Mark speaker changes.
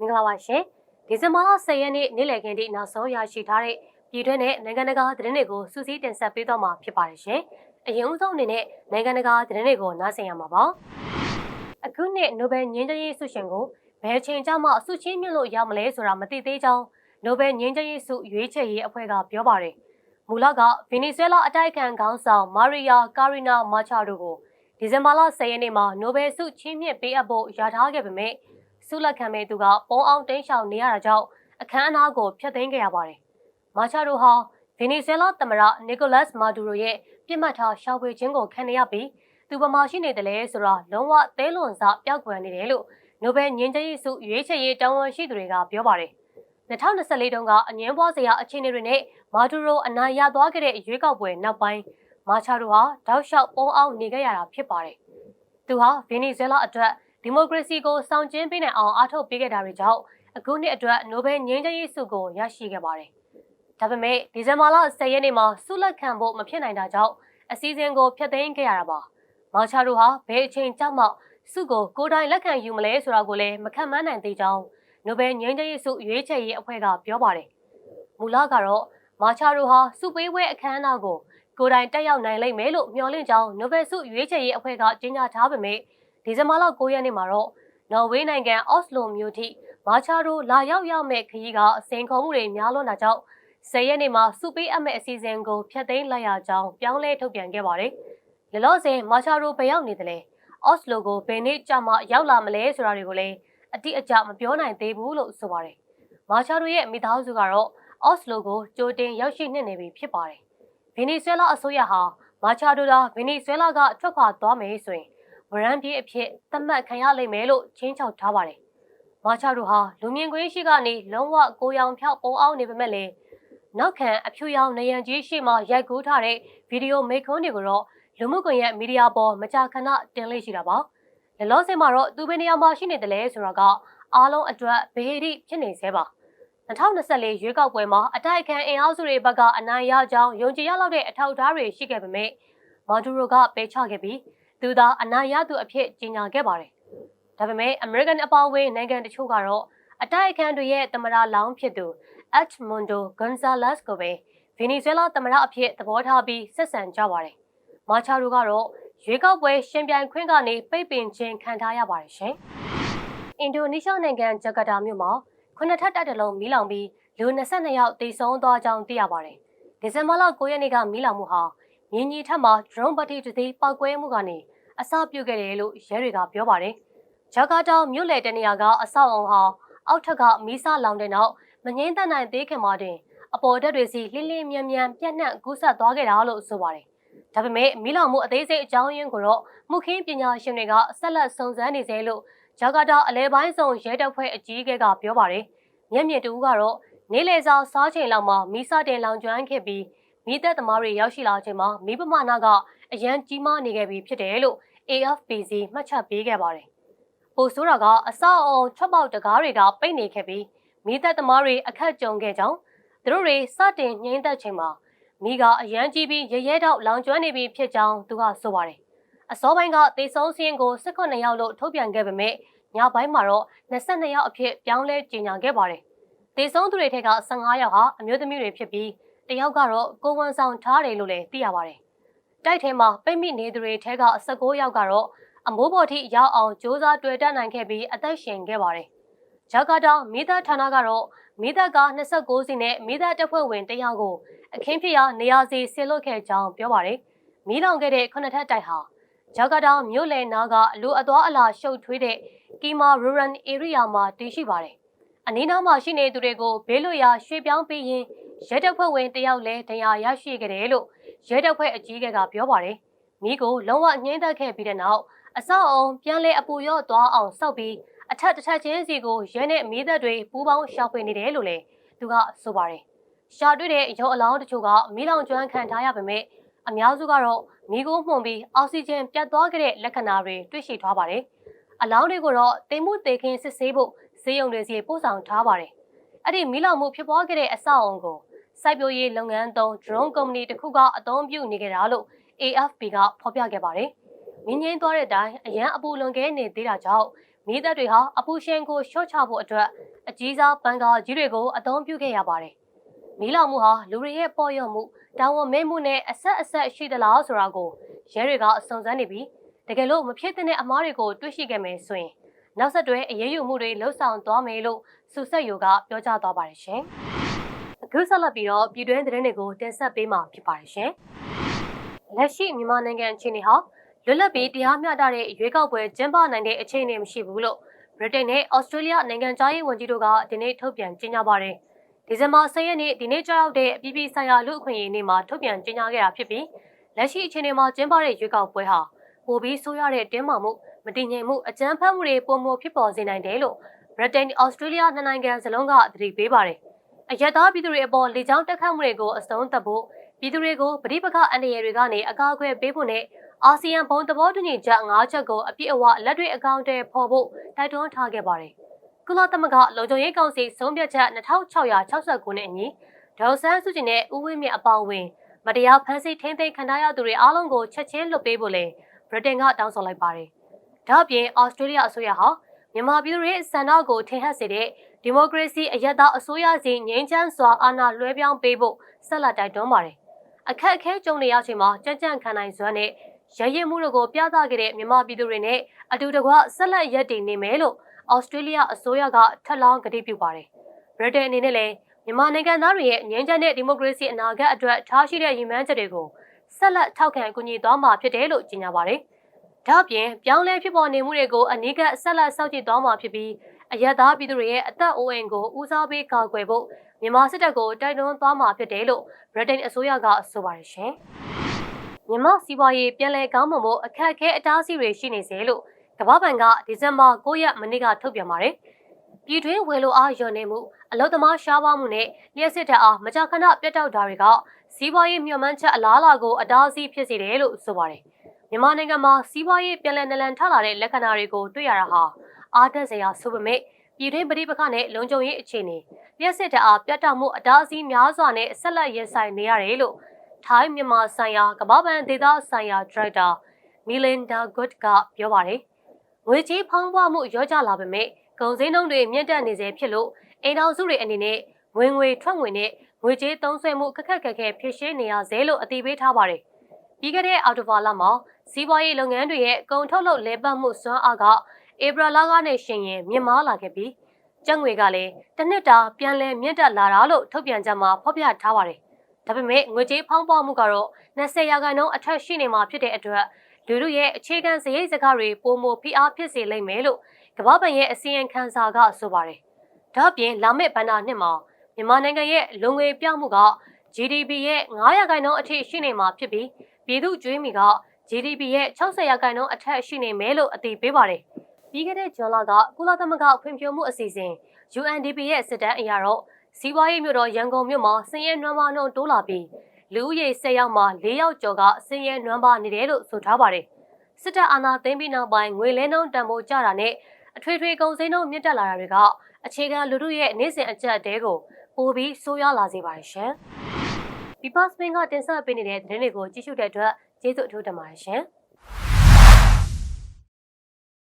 Speaker 1: မင်္ဂလာပါရှင်ဒီဇင်ဘာလ10ရက်နေ့နေ့လည်ခင်းထိနောက်ဆုံးရရှိထားတဲ့ပြည်တွင်းနဲ့နိုင်ငံတကာသတင်းတွေကိုစူးစီးတင်ဆက်ပေးတော့မှာဖြစ်ပါတယ်ရှင်အရင်ဦးဆုံးအနေနဲ့နိုင်ငံတကာသတင်းတွေကိုနားဆင်ရမှာပါအခုနှစ်နိုဘယ်ငြိမ်းချမ်းရေးဆုရှင်ကိုဘယ်အချိန်ကျမှဆုချင်းမြင့်လို့ရမလဲဆိုတာမသိသေးကြောင်းနိုဘယ်ငြိမ်းချမ်းရေးဆုရွေးချယ်ရေးအဖွဲ့ကပြောပါတယ်မူလကဗင်နီဇွဲလားအတိုက်အခံခေါင်းဆောင်မာရီယာကာရီနာမာချာတို့ကိုဒီဇင်ဘာလ10ရက်နေ့မှာနိုဘယ်ဆုချီးမြှင့်ပေးအပ်ဖို့ရထားခဲ့ပေမဲ့ ဆုလက်ခံမဲ့သူကပုံအောင်တိန့်ရှောင်နေရတာကြောင့်အခမ်းအနားကိုဖျက်သိမ်းခဲ့ရပါတယ်။မာချာတို့ဟာဗင်နီဇွဲလားသမ္မတနီကိုလတ်မာဒူရိုရဲ့ပြစ်မှတ်ထားရှောက်ဝေခြင်းကိုခံနေရပြီးသူဗမာရှိနေတယ်လဲဆိုတာလုံးဝသဲလွန်စပျောက်ကွယ်နေတယ်လို့နိုဘယ်ငြိမ်းချမ်းရေးဆုရွေးချယ်ရေးတာဝန်ရှိသူတွေကပြောပါတယ်။2024တုန်းကအငင်းပွားစရာအခြေအနေတွေနဲ့မာဒူရိုအနိုင်ရသွားခဲ့တဲ့ရွေးကောက်ပွဲနောက်ပိုင်းမာချာတို့ဟာတောက်လျှောက်ပုံအောင်နေခဲ့ရတာဖြစ်ပါတယ်။သူဟာဗင်နီဇွဲလားအတွက် ဒီမိုကရေစီကိုဆောင်ကျဉ်ပေးနိုင်အောင်အားထုတ်ပေးခဲ့တာတွေကြောင့်အခုနှစ်အတွက်နိုဘယ်ငြိမ်းချမ်းရေးဆုကိုရရှိခဲ့ပါတယ်။ဒါပေမဲ့ဒီဇင်ဘာလ10ရက်နေ့မှာဆုလက်ခံဖို့မဖြစ်နိုင်တာကြောင့်အစည်းအဝေးကိုဖျက်သိမ်းခဲ့ရတာပါ။မောင်ချာတို့ဟာဘယ်အချိန်ကြောက်မှဆုကိုကိုယ်တိုင်လက်ခံယူမလဲဆိုတာကိုလည်းမခံမနိုင်သေးကြောင်းနိုဘယ်ငြိမ်းချမ်းရေးဆုရွေးချယ်ရေးအဖွဲ့ကပြောပါတယ်။မူလကတော့မာချာတို့ဟာစုပေးပွဲအခမ်းအနားကိုကိုယ်တိုင်တက်ရောက်နိုင်လိမ့်မယ်လို့မျှော်လင့်ကြောင်းနိုဘယ်ဆုရွေးချယ်ရေးအဖွဲ့ကကြေညာထားပေမဲ့ ဒီဇင်ဘာလ9ရက်နေ့မှာတော့နော်ဝေးနိုင်ငံအော့စလိုမြို့ထိမာချာတို့လာရောက်ရမယ့်ခရီးကအစင်ခုံမှုတွေများလွန်းတာကြောင့်10ရက်နေ့မှာစုပေးအပ်မဲ့အစီအစဉ်ကိုဖျက်သိမ်းလိုက်ရကြောင်းပြောင်းလဲထုတ်ပြန်ခဲ့ပါတယ်။လလောဆယ်မာချာတို့ဘယ်ရောက်နေသလဲ။အော့စလိုကိုဘယ်နေ့ကျမှရောက်လာမလဲဆိုတာတွေကိုလည်းအတိအကျမပြောနိုင်သေးဘူးလို့ဆိုပါတယ်။မာချာတို့ရဲ့မိသားစုကတော့အော့စလိုကိုကြိုတင်ရောက်ရှိနေနေပြီဖြစ်ပါတယ်။ဗင်နီဇွဲလားအစိုးရဟာမာချာဒိုလာဗင်နီဇွဲလားကထွက်ခွာသွားမယ်ဆိုရင် ဝရန်ပြေးအဖြစ်သတ်မှတ်ခံရလိမ့်မယ်လို့ချင်းချောက်ထားပါတယ်။မာချာတို့ဟာလူမြင်ကွင်းရှိကနေလုံးဝကိုရောင်ဖြောက်ပုံအောင်နေပေမဲ့လည်းနောက်ခံအဖြူရောင်နေရန်ကြီးရှိမှရိုက်ကူးထားတဲ့ဗီဒီယိုမိတ်ခွန်းတွေကိုတော့လူမှုကွန်ရက်မီဒီယာပေါ်မကြာခဏတင်လေ့ရှိတာပါ။လလောဆယ်မှာတော့သူဘယ်နေရာမှာရှိနေတယ်လဲဆိုတာကအားလုံးအတွက်ဘေးရိဖြစ်နေသေးပါ2024ရွေးကောက်ပွဲမှာအတိုက်ခံအင်အားစုတွေဘက်ကအနိုင်ရကြောင်းယုံကြည်ရလောက်တဲ့အထောက်အထားတွေရှိခဲ့ပေမဲ့မာဒူရိုကပယ်ချခဲ့ပြီး သူသာအနိုင်ရသူအဖြစ်ကြေညာခဲ့ပါတယ်။ဒါပေမဲ့ American အပေါင်းဝေးနိုင်ငံတချို့ကတော့အတိုက်အခံတွေရဲ့သမ္မတလောင်းဖြစ်သူ Edmundo Gonzalez ကိုပဲဗီနီဇွဲလားသမ္မတအဖြစ်သဘောထားပြီးဆက်ဆံကြပါတယ်။မာချာတို့ကတော့ရွေးကောက်ပွဲရှင်ပြိုင်ခွင့်ကနေပိတ်ပင်ခြင်းခံထားရပါတယ်ရှင်။အင်ဒိုနီးရှားနိုင်ငံဂျကာတာမြို့မှာခုနှစ်ထပ်တက်တလုံးမီးလောင်ပြီးလူ22ယောက်တိတ်ဆုံးသွားကြောင်းသိရပါတယ်။ဒီဇင်ဘာလ9ရက်နေ့ကမီးလောင်မှုဟာမြင်းကြီးထက်မှာ drone ပတ်တိတစ်သေးပောက်ကွဲမှုကနေ အစပြုခဲ့တယ်လို့ရဲတွေကပြောပါတယ်။ဂျကာတာမြို့လေတနေရာကအဆောက်အုံဟာအောက်ထက်ကမီးစလောင်တဲ့နောက်မငင်းတတ်နိုင်သေးခင်မှာတင်အပေါ်ဓာတ်တွေစီလှင်းလင်းမြန်မြန်ပြန့်နှံ့ကူးဆက်သွားခဲ့တာလို့ဆိုပါတယ်။ဒါပေမဲ့မီးလောင်မှုအသေးစိတ်အကြောင်းရင်းကိုတော့မှုခင်းပညာရှင်တွေကဆက်လက်စုံစမ်းနေသေးလို့ဂျကာတာအလဲပိုင်းဆောင်ရဲတပ်ဖွဲ့အကြီးအကဲကပြောပါတယ်။မျက်မြင်တူကတော့နေလေစာစားချိန်လောက်မှာမီးစတင်လောင်ကျွမ်းခဲ့ပြီးမိသက်သမားတွေရောက်ရှိလာချိန်မှာမိပမာဏကအရန်ကြီးမားနေခဲ့ပြီဖြစ်တယ်လို့ AFPC မှတ်ချက်ပေးခဲ့ပါတယ်။ပိုဆိုးတာကအဆောက်အုံထွက်ပေါက်တကားတွေကပိတ်နေခဲ့ပြီးမိသက်သမားတွေအခက်ကြုံခဲ့ကြောင်းသူတို့တွေစတင်ညှိသက်ချိန်မှာမိကအရန်ကြီးပြီးရရဲတော့လောင်ကျွမ်းနေပြီဖြစ်ကြောင်းသူကဆိုပါတယ်။အစောပိုင်းကတေဆုံးစင်းကို18ယောက်လို့ထုတ်ပြန်ခဲ့ပေမဲ့ညပိုင်းမှာတော့22ယောက်အဖြစ်ပြောင်းလဲကြေညာခဲ့ပါတယ်။တေဆုံးသူတွေထက်က15ယောက်ဟာအမျိုးသမီးတွေဖြစ်ပြီးတယောက်ကတော့ကိုဝန်ဆောင်ထားတယ်လို့လည်းသိရပါတယ်။ တိုက်ထဲမှာပိတ်မိနေသူတွေထဲက19ယောက်ကတော့အမိုးပေါ်ထိရောက်အောင်စ조사တွေ့တက်နိုင်ခဲ့ပြီးအသက်ရှင်ခဲ့ပါတယ်။ဂျကာတာမိသားဌာနကတော့မိသားက29စီနဲ့မိသားတပ်ဖွဲ့ဝင်တယောက်ကိုအခင်းဖြစ်ရာနေရာစီဆစ်လွတ်ခဲ့ကြောင်းပြောပါတယ်။မိလောင်ခဲ့တဲ့ခုနှစ်ထပ်တိုက်ဟာဂျကာတာမြို့လယ်နာကအလူအသွားအလာရှုပ်ထွေးတဲ့ကီမာရူရန်ဧရိယာမှာတည်ရှိပါတယ်။အနီးနားမှာရှိနေသူတွေကိုဘေးလွတ်ရာရွှေ့ပြောင်းပေးရင်းရဲတပ်ဖွဲ့ဝင်တယောက်လည်းတရားရရှိခဲ့တယ်လို့ ရဲတပ်ဖွဲ့အကြီးအကဲကပြောပါတယ်။မိကိုလုံးဝငြိမ့်သက်ခဲ့ပြီးတဲ့နောက်အဆောက်အုံပြန်လဲအပူရော့သွားအောင်စောက်ပြီးအထက်တစ်ထပ်ချင်းစီကိုရဲနဲ့မိသက်တွေပူးပေါင်းရှာဖွေနေတယ်လို့လည်းသူကဆိုပါတယ်။ရှာတွေ့တဲ့ရုံအလောင်းတချို့ကမီးလောင်ကျွမ်းခံထားရပေမဲ့အများစုကတော့မီးကိုမှုန်ပြီးအောက်ဆီဂျင်ပြတ်သွားခဲ့တဲ့လက္ခဏာတွေတွေ့ရှိထားပါတယ်။အလောင်းတွေကိုတော့တိမ်မှုတေခင်းစစ်ဆေးဖို့ဈေးရုံတွေစီပို့ဆောင်ထားပါတယ်။အဲ့ဒီမီးလောင်မှုဖြစ်ပွားခဲ့တဲ့အဆောက်အုံကို စိုက်ပျိုးရေးလုပ်ငန်းသုံး drone company တစ်ခုကအသုံးပြုနေကြတာလို့ AFP ကဖော်ပြခဲ့ပါတယ်။မြင်းငင်းသွားတဲ့အတိုင်းအရန်အပူလွန်ကဲနေသေးတာကြောင့်မမိသက်တွေဟာအပူရှင်ကိုရှော့ချဖို့အတွက်အကြီးစားပန်ကာကြီးတွေကိုအသုံးပြုခဲ့ရပါတယ်။မီးလောင်မှုဟာလူတွေရဲ့ပေါ်ရော့မှုတာဝန်မဲမှုနဲ့အဆက်အဆက်ရှိသလားဆိုတာကိုရဲတွေကအစုံစမ်းနေပြီးတကယ်လို့မဖြစ်တဲ့အမားတွေကိုတွေ့ရှိခဲ့မယ်ဆိုရင်နောက်ဆက်တွဲအရေးယူမှုတွေလှုပ်ဆောင်သွားမယ်လို့စူဆက်ယိုကပြောကြားသွားပါတယ်ရှင်။အ ခုဆက်လက်ပြီးတော့ပြည်တွင်းသတင်းတွေကိုတင်ဆက်ပေးမှာဖြစ်ပါတယ်ရှင်။လက်ရှိမြန်မာနိုင်ငံအခြေအနေဟာလွတ်လပ်ပြီးတရားမျှတတဲ့ရွေးကောက်ပွဲကျင်းပနိုင်တဲ့အခြေအနေမရှိဘူးလို့ဗြိတိန်နဲ့ဩစတြေးလျနိုင်ငံသားရေးဝန်ကြီးတို့ကဒီနေ့ထုတ်ပြန်ကြေညာပါတယ်။ဒီဇင်ဘာ10ရက်နေ့ဒီနေ့ကြောက်တဲ့အပြည်ပြည်ဆိုင်ရာလူ့အခွင့်အရေးနေ့မှာထုတ်ပြန်ကြေညာခဲ့တာဖြစ်ပြီးလက်ရှိအခြေအနေမှာကျင်းပတဲ့ရွေးကောက်ပွဲဟာပိုပြီးဆိုးရတဲ့တင်းမာမှုမတည်ငြိမ်မှုအကြမ်းဖက်မှုတွေပုံမဖြစ်ပေါ်စေနိုင်တယ်လို့ဗြိတိန်၊ဩစတြေးလျနှစ်နိုင်ငံစလုံးကသတိပေးပါတယ်။ အရက်သားပြည်သူတွေအပေါ်လေကြောင်းတက်ခတ်မှုတွေကိုအဆုံးသတ်ဖို့ပြည်သူတွေကိုပဋိပက္ခအန္တရာယ်တွေကနေအကာအကွယ်ပေးဖို့နဲ့အာဆီယံဘုံသဘောတူညီချက်၅ချက်ကိုအပြည့်အဝလက်တွေ့အကောင့်တွေဖော်ဖို့တိုက်တွန်းထားခဲ့ပါတယ်။ကုလသမဂ္ဂလုံခြုံရေးကောင်စီဆုံးဖြတ်ချက်2669နဲ့အညီဒေါ်ဆန်းစုကြည်နဲ့ဦးဝင်းမြင့်အပေါင်းဝင်မတရားဖမ်းဆီးထိန်းသိမ်းခံထားရသူတွေအားလုံးကိုချက်ချင်းလွှတ်ပေးဖို့လည်းဗြိတိန်ကတောင်းဆိုလိုက်ပါတယ်။ဒါ့အပြင်ဩစတြေးလျအစိုးရဟာ မြန်မာပြည်သူတွေစံတော်ကိုထင်ဟပ်စေတဲ့ဒီမိုကရေစီအယက်သားအစိုးရစီငြိမ်းချမ်းစွာအာဏာလွှဲပြောင်းပေးဖို့ဆက်လက်တိုက်တွန်းပါတယ်။အခက်အခဲကြုံနေရချိန်မှာကြံ့ကြံ့ခံနိုင်စွမ်းနဲ့ရရည်မှုတို့ကိုပြသခဲ့တဲ့မြန်မာပြည်သူတွေနဲ့အတူတကွဆက်လက်ရပ်တည်နေမယ်လို့ဩစတြေးလျအစိုးရကထပ်လောင်းကတိပြုပါတယ်။ဗြိတိန်အနေနဲ့လည်းမြန်မာနိုင်ငံသားတွေရဲ့ငြိမ်းချမ်းတဲ့ဒီမိုကရေစီအနာဂတ်အတွက်ထားရှိတဲ့ရည်မှန်းချက်တွေကိုဆက်လက်ထောက်ခံကူညီသွားမှာဖြစ်တယ်လို့ကြေညာပါတယ်။ ဒါ့အပြင်ပြောင်းလဲဖြစ်ပေါ်နေမှုတွေကိုအနည်းကဆက်လက်စောင့်ကြည့်သွားမှာဖြစ်ပြီးအယက်သားပြည်သူတွေရဲ့အသက်အိုးအိမ်ကိုဦးစားပေးကာကွယ်ဖို့မြန်မာစစ်တပ်ကိုတိုက်တွန်းသွားမှာဖြစ်တယ်လို့ဗြိတိန်အစိုးရကဆိုပါတယ်ရှင်။မြန်မာစီးပွားရေးပြန်လည်ကောင်းမွန်ဖို့အခက်အခဲအတားအဆီးတွေရှိနေစေလို့ကမ္ဘာ့ဘဏ်ကဒီဇင်ဘာ9ရက်မနေ့ကထုတ်ပြန်ပါတယ်။ပြည်တွင်းဝယ်လိုအားလျော့နေမှုအလုသမားရှားပါမှုနဲ့လျှက်စစ်တပ်အားမကြာခဏပြတ်တောက်တာတွေကစီးပွားရေးမျှော်မှန်းချက်အလားအလာကိုအတားအဆီးဖြစ်စေတယ်လို့ဆိုပါတယ်။ မြန်မာနိုင်ငံမှာစီးပွားရေးပြန်လည်နလန်ထလာတဲ့လက္ခဏာတွေကိုတွေ့ရတာဟာအားတက်စရာဆိုပေမဲ့ပြည်တွင်းပဋိပက္ခနဲ့လုံခြုံရေးအခြေအနေလျှက်စစ်တပ်အားပြတ်တောက်မှုအတားအဆီးများစွာနဲ့ဆက်လက်ရင်ဆိုင်နေရတယ်လို့ထိုင်းမြန်မာဆိုင်ရာကမ္ဘာ့ဘဏ်ဒေသဆိုင်ရာဒရိုက်တာမီလင်ဒါဂွတ်ကပြောပါတယ်။ငွေကြေးဖောင်းပွားမှုရောကြလာပေမဲ့ကုန်စည်နှုန်းတွေမြင့်တက်နေစေဖြစ်လို့အိမ်တော်စုတွေအနေနဲ့ဝင်ငွေထွက်ငွေနဲ့ငွေကြေးသုံးစွဲမှုခက်ခက်ခက်ခဲဖြစ်ရှင်းနေရစေလို့အတိပေးထားပါတယ်။ ပြီးခဲ့တဲ့အော်တိုဘာလမှာစီးပွားရေးလုပ်ငန်းတွေရဲ့ကုန်ထုတ်လုပ်လဲပတ်မှုစွမ်းအားကဧပြီလကနေရှင်ရင်မြင့်မားလာခဲ့ပြီးကျပ်ငွေကလည်းတစ်နှစ်တာပြန်လည်မြင့်တက်လာတာလို့ထုတ်ပြန်ကြမှာဖော်ပြထားပါတယ်။ဒါပေမဲ့ငွေကြေးဖောင်းပွားမှုကတော့20ရာခိုင်နှုန်းအထက်ရှိနေမှာဖြစ်တဲ့အတွက်လူတို့ရဲ့အခြေခံစရိတ်စကားတွေပုံမဖိအားဖြစ်စေလိမ့်မယ်လို့ကမ္ဘာ့ဘဏ်ရဲ့အစီရင်ခံစာကဆိုပါတယ်။ဒါ့အပြင်လာမယ့်ဘဏ္ဍာနှစ်မှာမြန်မာနိုင်ငံရဲ့လုံငွေပြောင်းမှုက GDP ရဲ့9ရာခိုင်နှုန်းအထိရှိနေမှာဖြစ်ပြီး ပြည်သူ့ကျွေးမီက GDP ရဲ့60ရာခိုင်နှုန်းအထက်ရှိနေမယ်လို့အသိပေးပါတယ်။ပြီးခဲ့တဲ့ဇွန်လကကုလသမဂ္ဂဖွံ့ဖြိုးမှုအစီအစဉ် UNDP ရဲ့စစ်တမ်းအရတော့စီးပွားရေးမြို့တော်ရန်ကုန်မြို့မှာစင်ရဲနွမ်းပါနှုန်းတိုးလာပြီးလူဦးရေ10ယောက်မှာ4ယောက်ကျော်ကစင်ရဲနွမ်းပါနေတယ်လို့ဆိုထားပါတယ်။စစ်တပ်အာဏာသိမ်းပြီးနောက်ပိုင်းငွေလဲနှုန်းတန်ဖိုးကျတာနဲ့အထွေထွေကုန်စည်နှုန်းမြင့်တက်လာတာတွေကအခြေခံလူထုရဲ့နေ့စဉ်အကျပ်အတဲကိုပိုပြီးဆိုးရွားလာစေပါတယ်ရှင်။ People Spin ကတင်ဆက်ပေးနေတဲ့သတင်းတွေကိုကြည့်ရှုတဲ့အတွက်ကျေးဇူးအထူးတင်ပါတယ်ရှင်။